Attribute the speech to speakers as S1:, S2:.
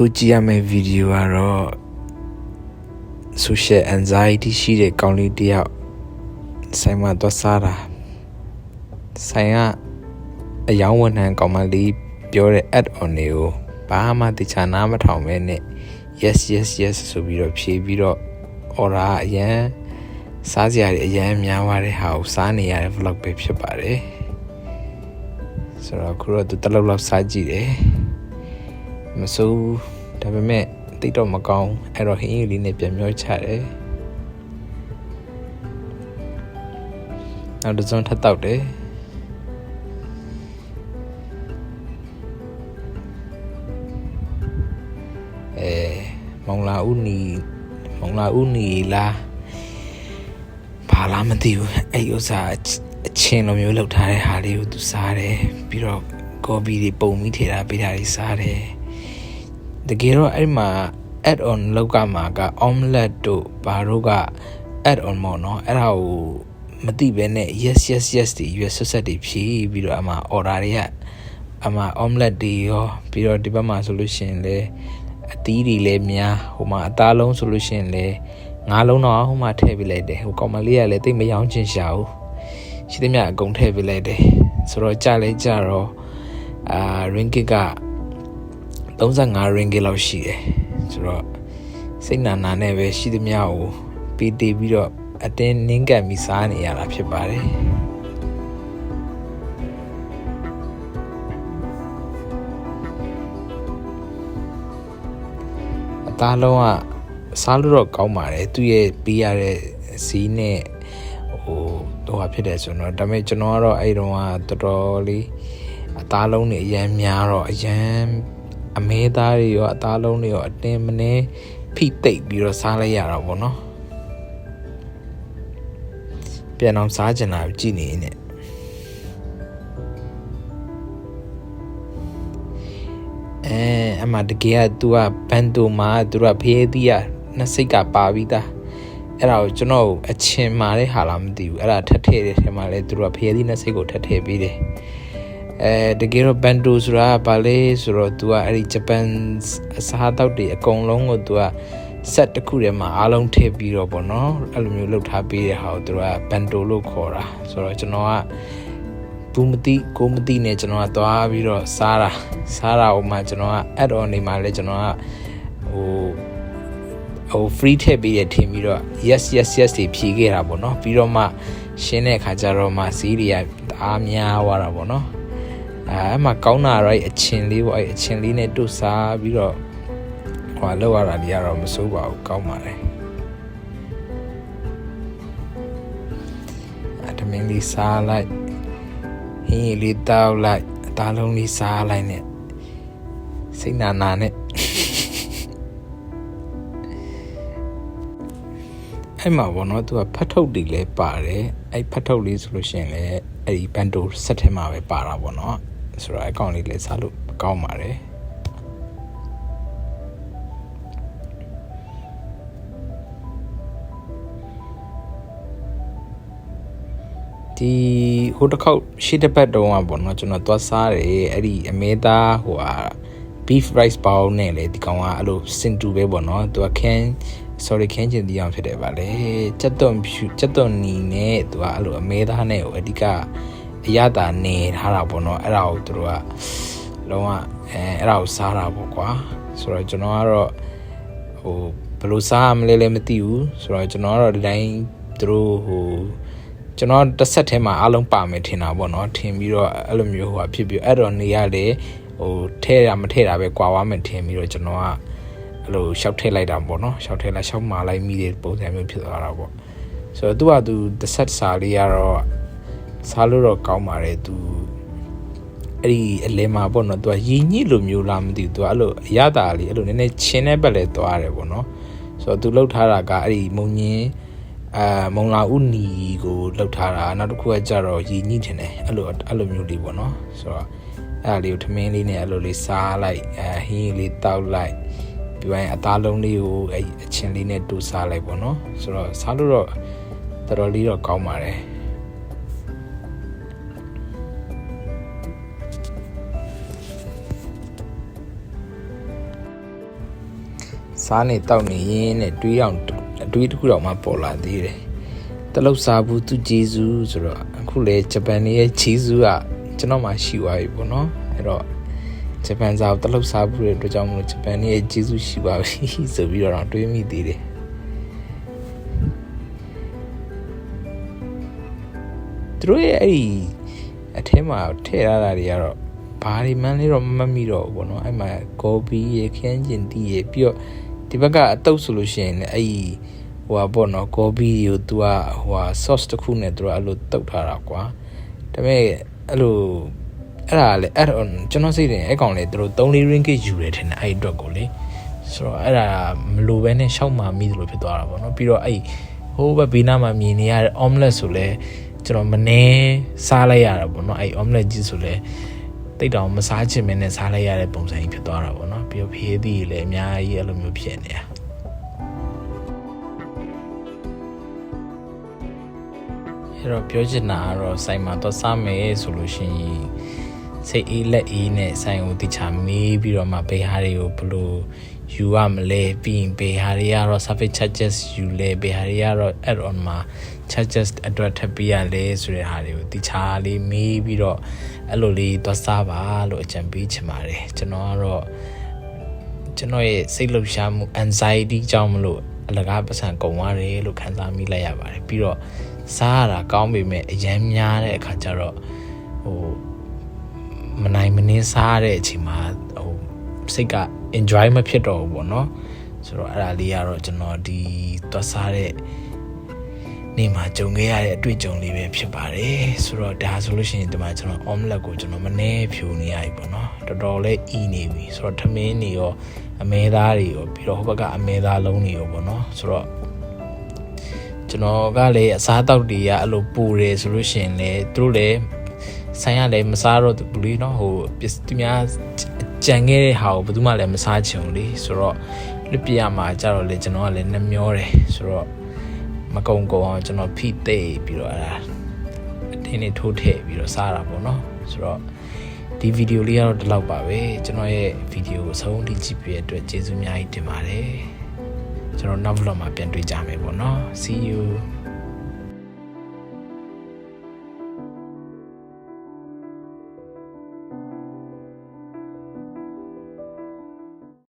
S1: အခုကြည့်ရမယ့်ဗီဒီယိုကတော့ social anxiety ရှိတဲ့ကောင်းလေးတစ်ယောက်ဆိုင်မှာသွားစားတာဆိုင်ကအယောင်းဝန်ထမ်းကောင်မလေးပြောတဲ့ add on တွေကိုဘာမှတခြားနားမထောင်ပဲနဲ့ yes yes yes ဆိုပြီးတော့ဖြေပြီးတော့ order အရန်စားစရာတွေအရန်များသွားတဲ့ဟာကိုစားနေရတဲ့ vlog ပဲဖြစ်ပါတယ်ဆိုတော့အခုတော့သူတစ်လောက်လောက်စားကြည့်တယ် မစိုးဘူးဒါပေမဲ့တိတ်တော့မကောင်းအဲ့တော့ဟင်းရည်လေးနဲ့ပြန်မျောချတယ်နောက်တစ်စုံထပ်တောက်တယ်အဲမောင်လာဦးနီမောင်လာဦးနီလားဘာလားမသိဘူးအဲ့ဥစ္စာအချင်းလိုမျိုးလောက်ထားတဲ့ဟာလေးကိုသူစားတယ်ပြီးတော့ကော်ပီတွေပုံပြီးထည့်တာပေးတာတွေစားတယ် တကယ်တော့အဲ့မှာ add on လောက်ကမှာက omelette တို့ဘာတို့က add on မော်နော်အဲ့ဒါကိုမသိဘဲနဲ့ yes yes yes တွေရွေးဆွတ်ဆက်တွေဖြည့်ပြီးတော့အမှ order တွေကအမှ omelette တွေရောပြီးတော့ဒီဘက်မှာဆိုလို့ရှိရင်လေအသီးတွေလည်းများဟိုမှာအသားလုံးဆိုလို့ရှိရင်လေငါးလုံးတော့ဟိုမှာထည့်ပေးလိုက်တယ်ဟိုကောင်မလေးကလည်းတိတ်မယောင်းချင်ရှာဘူးရှိသမျှအကုန်ထည့်ပေးလိုက်တယ်ဆိုတော့ကြလဲကြတော့အာ ringgit က 35 ringgit လောက်ရှိတယ်ဆိုတော့စိတ်နာနာနဲ့ပဲရှိသမျှကိုပီတီပြီးတော့အတင်းနင်းကပ်ပြီးစားနေရတာဖြစ်ပါတယ်အသားလုံးကစားလို့တော့ကောင်းပါတယ်သူရဲ့ပေးရတဲ့ဈေးနဲ့ဟိုတော့ဖြစ်တယ်ဆိုတော့ဒါပေမဲ့ကျွန်တော်ကတော့အဲ့တုန်းကတော်တော်လေးအသားလုံးတွေအရန်များတော့အရန် အမဲသားတွေရောအသားလုံးတွေရောအတင်းမနေဖိသိပ်ပြီးတော့စားလိုက်ရတာပေါ့နော်ပြန်အောင်စားကြင်တာကြည်နေနေအဲအမတကယ်က तू ကဘန်တိုမှာ तू ကဖရဲသီးရနှစ်စိတ်ကပါပြီးသားအဲ့ဒါကိုကျွန်တော်အချင်မာတဲ့ဟာလားမသိဘူးအဲ့ဒါထပ်ထည့်တဲ့ထဲမှာလဲသူတို့ကဖရဲသီးနှစ်စိတ်ကိုထပ်ထည့်ပေးတယ် အဲတကယ်တော့ဘန်တိုဆိုတာကဘာလဲဆိုတော့ तू ကအဲ့ဒီဂျပန်အစားအသောက်တွေအကုန်လုံးကို तू ကဆက်တစ်ခုထဲမှာအားလုံးထည့်ပြီးတော့ပေါ့နော်အဲ့လိုမျိုးလှုပ်ထားပေးတဲ့ဟာကိုသူတို့ကဘန်တိုလို့ခေါ်တာဆိုတော့ကျွန်တော်ကဘူးမသိကိုမသိနဲ့ကျွန်တော်ကသွားပြီးတော့စားတာစားတာဥမာကျွန်တော်က add on နေမှာလဲကျွန်တော်ကဟိုဟို free ထည့်ပေးရထင်ပြီးတော့ yes yes yes တွေဖြေခဲ့တာပေါ့နော်ပြီးတော့မှရှင်းတဲ့အခါကျတော့မှဈေးတွေကအားများသွားတာပေါ့နော် အဲအမှကောင်းတာတော့အချင်းလေးပေါ့အဲအချင်းလေးနဲ့တို့စားပြီးတော့ဟိုလောက်ရတာတွေကတော့မစိုးပါဘူးကောင်းပါတယ်အတမင်းလေးစားလိုက်ဟင်းရည်လေးတောက်လိုက်အသားလုံးလေးစားလိုက်နဲ့စိတ်နာနာနဲ့အဲ့မှာဘောနော်သူကဖတ်ထုတ်တွေလည်းပါတယ်အဲ့ဖတ်ထုတ်လေးဆိုလို့ရှိရင်လည်းအဲ့ဒီဘန်တိုဆက်ထဲမှာပဲပါတာပေါ့နော် ဆိုတော့အကောင့်လေးလည်းစားလို့ကောင်းပါတယ်ဒီဟိုတစ်ခေါက်ရှေ့တစ်ပတ်တုန်းကပေါ့နော်ကျွန်တော်သွားစားတယ်အဲ့ဒီအမဲသားဟိုဟာ beef rice bowl နဲ့လေဒီကောင်ကအဲ့လိုစင်တူပဲပေါ့နော်သူကခင်း sorry ခင်းချင်တီးအောင်ဖြစ်တယ်ဗာလေစက်သွန်ဖြူစက်သွန်နီနဲ့သူကအဲ့လိုအမဲသားနဲ့ဟိုအဓိက အရသာနေထားတာပေါ့နော်အဲ့ဒါကိုသူတို့ကလုံးဝအဲအဲ့ဒါကိုစားတာပေါ့ကွာဆိုတော့ကျွန်တော်ကတော့ဟိုဘယ်လိုစားမလဲလည်းမသိဘူးဆိုတော့ကျွန်တော်ကတော့ဒီတိုင်းသူတို့ဟိုကျွန်တော်တစ်ဆက်ထဲမှာအားလုံးပါမယ်ထင်တာပေါ့နော်ထင်ပြီးတော့အဲ့လိုမျိုးဟိုဖြစ်ပြီးအဲ့တော့နေရလေဟိုထဲရမထဲတာပဲကွာသွားမယ်ထင်ပြီးတော့ကျွန်တော်ကအဲ့လိုရှောက်ထည့်လိုက်တာပေါ့နော်ရှောက်ထည့်လိုက်ရှောက်မာလိုက်မိတဲ့ပုံစံမျိုးဖြစ်သွားတာပေါ့ဆိုတော့သူကသူတစ်ဆက်စာလေးကတော့ စားလို့တော့ကောင်းပါတယ်သူအဲ့ဒီအလဲမှာပေါ့နော်သူကရည်ညစ်လိုမျိုးလားမသိဘူးသူကအဲ့လိုအရသာလေးအဲ့လိုနည်းနည်းချင်းတဲ့ဘက်လဲသွားတယ်ပေါ့နော်ဆိုတော့သူလှုပ်ထားတာကအဲ့ဒီမုံညင်းအာမုံလာဥနီကိုလှုပ်ထားတာနောက်တစ်ခုကကြတော့ရည်ညစ်တင်တယ်အဲ့လိုအဲ့လိုမျိုးလေးပေါ့နော်ဆိုတော့အဲ့ဒါလေးကိုထမင်းလေးနဲ့အဲ့လိုလေးစားလိုက်အဲဟင်းလေးတောက်လိုက်ပြီးရင်အသားလုံးလေးကိုအဲ့အချင်းလေးနဲ့တူစားလိုက်ပေါ့နော်ဆိုတော့စားလို့တော့တော်တော်လေးတော့ကောင်းပါတယ် စားနေတောက်နေရင်းနဲ့တွေးအောင်အတွေးတစ်ခုတော့မှပေါ်လာသေးတယ်တလုတ်စားဘူးသူဂျေဇူးဆိုတော့အခုလေဂျပန်ရဲ့ဂျေဇူးကကျွန်တော်မှရှိသွားပြီပေါ့နော်အဲ့တော့ဂျပန်စာကိုတလုတ်စားဘူးတဲ့အတွက်ကြောင့်မလို့ဂျပန်ရဲ့ဂျေဇူးရှိပါပြီဆိုပြီးတော့တွေးမိသေးတယ်သူတို့ရဲ့အဲ့ဒီအထဲမှာထည့်ရတာတွေကတော့ဘာတွေမှန်းလေးတော့မမှတ်မိတော့ဘူးပေါ့နော်အဲ့မှာဂေါ်ဘီရေခင်းကျင်တီးရေပြီးတော့ ဒီဘက်ကအတုပ်ဆိုလို့ရှိရင်လည်းအဲ့ဒီဟိုဟာပေါ့နော်ဂေါ်ဘီကို तू ကဟိုဟာ sauce တစ်ခုနဲ့ तू ကအဲ့လိုတုပ်ထားတာကွာဒါပေမဲ့အဲ့လိုအဲ့ဒါလေအဲ့တော့ကျွန်တော်စိတ်တယ်အဲ့ကောင်လေသူတို့3 ringgit ယူတယ်ထင်တယ်အဲ့အတွက်ကိုလေဆိုတော့အဲ့ဒါမလိုပဲနဲ့ရှောက်မှမိသလိုဖြစ်သွားတာပေါ့နော်ပြီးတော့အဲ့ဟိုဘက်ဘေးနားမှာမြင်နေရတဲ့ omelet ဆိုလဲကျွန်တော်မနေစားလိုက်ရတာပေါ့နော်အဲ့ omelet ကြီးဆိုလဲ တိတ်တောင်မစားချင်မင်းနဲ့စားလိုက်ရတဲ့ပုံစံကြီးဖြစ်သွားတာပေါ့နော်ပြီးတော့ဖေးသီးလည်းအများကြီးအဲ့လိုမျိုးဖြစ်နေတာအဲ့တော့ပြောချင်တာကတော့စိုင်မှာတော့စားမယ်ဆိုလို့ရှိရင်စိတ်အေးလက်အေးနဲ့စိုင်ကိုတိချာမေးပြီးတော့မှဘေးဟာတွေကိုဘလို့ ယူရမလဲပြီးရင်ဘေးဟာတွေကတော့ surface charges ယူလဲဘေးဟာတွေကတော့ add on မှာ charges အတွက်ထပ်ပေးရလဲဆိုတဲ့ဟာတွေကိုတိချာလေးမေးပြီးတော့အဲ့လိုလေးသွားစားပါလို့အကြံပေးချင်ပါတယ်ကျွန်တော်ကတော့ကျွန်တော်ရဲ့စိတ်လှုပ်ရှားမှု anxiety ကြောင့်မလို့အလကားပတ်စံကုန်သွားတယ်လို့ခံစားမိလိုက်ရပါတယ်ပြီးတော့စားရတာကောင်းပေမဲ့အရန်များတဲ့အခါကျတော့ဟိုမနိုင်မနှင်းစားရတဲ့အချိန်မှာဟို စိတ်က enjoy မဖြစ်တော့ဘူးပေါ့နော်ဆိုတော့အဲ့ဒါလေးကတော့ကျွန်တော်ဒီသွားစားတဲ့နေ့မှာကြုံခဲ့ရတဲ့အတွေ့အကြုံလေးပဲဖြစ်ပါတယ်ဆိုတော့ဒါဆိုလို့ရှိရင်ဒီမှာကျွန်တော် omelet ကိုကျွန်တော်မနှဲဖြူနေရပြီပေါ့နော်တော်တော်လေးအီနေပြီဆိုတော့ထမင်းတွေရောအမဲသားတွေရောပြီးတော့ဟိုဘက်ကအမဲသားလုံးတွေရောပေါ့နော်ဆိုတော့ကျွန်တော်ကလည်းအစားအသောက်တွေကအဲ့လိုပူတယ်ဆိုလို့ရှိရင်လေသူတို့လည်းဆိုင်ရလည်းမစားတော့ဘူးလေနော်ဟိုပစ္စည်းများ ကြံခဲ့တဲ့ဟာကိုဘယ်သူမှလည်းမစားချင်ဘူးလေဆိုတော့လွတ်ပြရမှာကြတော့လေကျွန်တော်ကလည်းနှမျောတယ်ဆိုတော့မကုံကုံအောင်ကျွန်တော်ဖိသိပ်ပြီးတော့အဲ့ဒါအတင်းနဲ့ထိုးထည့်ပြီးတော့စားတာပေါ့နော်ဆိုတော့ဒီဗီဒီယိုလေးကတော့ဒီလောက်ပါပဲကျွန်တော်ရဲ့ဗီဒီယိုကိုအဆုံးထိကြည့်ပြတဲ့အတွက်ကျေးဇူးအများကြီးတင်ပါတယ်ကျွန်တော်နောက် vlog မှာပြန်တွေ့ကြမယ်ပေါ့နော် see you